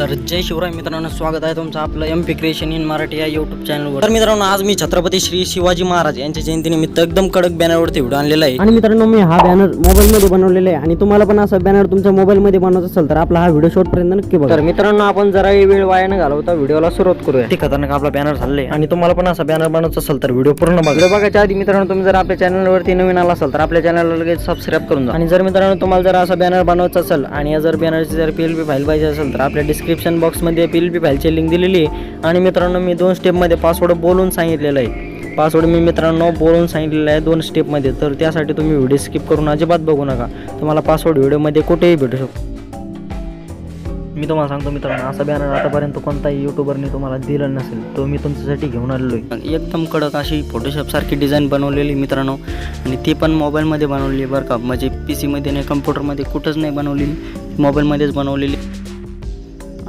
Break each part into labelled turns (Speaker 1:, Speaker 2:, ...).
Speaker 1: तर जय शिवराय मित्रांनो स्वागत आहे तुमचं आपलं M P creation in Marathi या यूट्यूब चॅनलवर तर मित्रांनो आज मी छत्रपती श्री शिवाजी महाराज यांच्या जयंतीनिमित्त एकदम कडक बॅनरवरती व्हिडिओ आणलेला आहे.
Speaker 2: आणि मित्रांनो मी हा बॅनर मोबाईलमध्ये बनवलेला आहे. आणि तुम्हाला पण असा बॅनर तुमच्या मोबाईलमध्ये बनवायचा असेल तर आपला हा व्हिडिओ शॉर्टपर्यंत नक्की बघा. तर मित्रांनो आपण जरा वेळ वाया न घालवता व्हिडिओला सुरुवात करूया.
Speaker 1: ते खतरनाक आपला बॅनर झाले आणि तुम्हाला पण असा बॅनर बनवायचा असेल तर व्हिडिओ पूर्ण बघा.
Speaker 2: बघायच्या आधी मित्रांनो तुम्ही जर आपल्या चॅनलवरती नवीन आला असाल तर आपल्या चॅनलला लगेच सबस्क्राईब करून जा. आणि जर मित्रांनो तुम्हाला जर असा बॅनर बनवायचा असेल आणि या जर बॅनरची जर पी एल पी फाईल पाहिजे असेल तर आपल्या डिस्क्रिप्शन बॉक्समध्ये पी एल पी फाईलची लिंक दिलेली आहे. आणि मित्रांनो मी दोन स्टेपमध्ये पासवर्ड बोलून सांगितलेलं आहे. पासवर्ड मी मित्रांनो बोलून सांगितलेलं आहे दोन स्टेपमध्ये तर त्यासाठी तुम्ही व्हिडिओ स्किप करून अजिबात बघू नका. तुम्हाला पासवर्ड व्हिडिओमध्ये कुठेही भेटू शकतो.
Speaker 1: मी तुम्हाला सांगतो मित्रांनो असा बॅनर आतापर्यंत कोणताही युट्यूबरने तुम्हाला दिला नसेल तो मी तुमच्यासाठी घेऊन आलेलो आहे. एकदम कडक अशी फोटोशॉपसारखी डिझाईन बनवलेली मित्रांनो. आणि ती पण मोबाईलमध्ये बनवलेली आहे बरं का. म्हणजे पी सीमध्ये नाही कम्प्युटरमध्ये कुठंच नाही बनवलेली. मोबाईलमध्येच बनवलेली.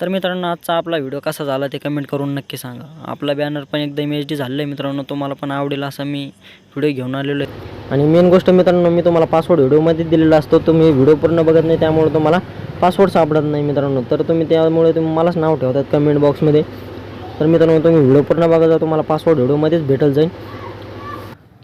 Speaker 1: तर मित्रांनो आजचा आपला व्हिडिओ कसा झाला ते कमेंट करून नक्की सांगा. आपला बॅनर पण एकदम एच डी झालेलं आहे मित्रांनो तुम्हाला पण आवडेल असा मी व्हिडिओ घेऊन आलेलो आहे. आणि मेन गोष्ट मित्रांनो मी तुम्हाला पासवर्ड व्हिडिओमध्ये दिलेला असतो तुम्ही व्हिडिओ पूर्ण बघत नाही त्यामुळे तुम्हाला पासवर्ड सापडत नाही मित्रांनो. तर तुम्ही त्यामुळे तुम्ही मलाच नाव ठेवतात कमेंट बॉक्समध्ये तर मित्रांनो तुम्ही व्हिडिओ पूर्ण बघा तुम्हाला पासवर्ड व्हिडिओमध्येच भेटल जाईल.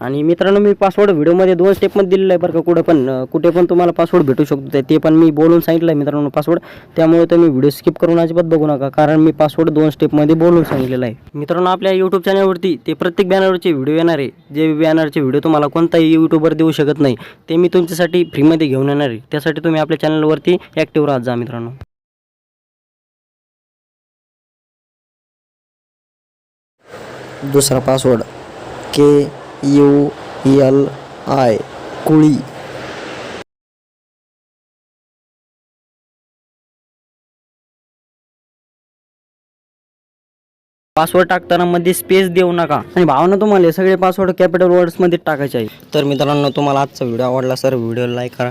Speaker 1: आणि मित्रांनो मी पासवर्ड व्हिडिओमध्ये दोन स्टेपमध्ये दिलेला आहे बरं का कुठं पण कुठे पण तुम्हाला पासवर्ड भेटू शकतो. ते- पण मी बोलून सांगितलं आहे मित्रांनो पासवर्ड त्यामुळे तुम्ही व्हिडिओ स्किप करून अजिबात बघू नका कारण मी पासवर्ड दोन स्टेपमध्ये बोलून सांगितलेलं आहे. मित्रांनो आपल्या यूट्यूब चॅनलवरती ते प्रत्येक बॅनरचे व्हिडिओ येणार आहे. जे बॅनरचे व्हिडिओ तुम्हाला कोणताही यूट्यूबर देऊ शकत नाही ते मी तुमच्यासाठी फ्रीमध्ये घेऊन येणार आहे. त्यासाठी तुम्ही आपल्या चॅनलवरती ॲक्टिव्ह राहत जा मित्रांनो.
Speaker 2: दुसरा password K U L I Kuli.
Speaker 1: Password टाकताना मध्ये स्पेस देऊ नका. आणि भावना तुम्हाला हे सगळे पासवर्ड कॅपिटल वर्ड्समध्ये टाकायचे आहे
Speaker 2: तर मित्रांनो तुम्हाला आजचा व्हिडिओ आवडला सर व्हिडिओ लाईक करा.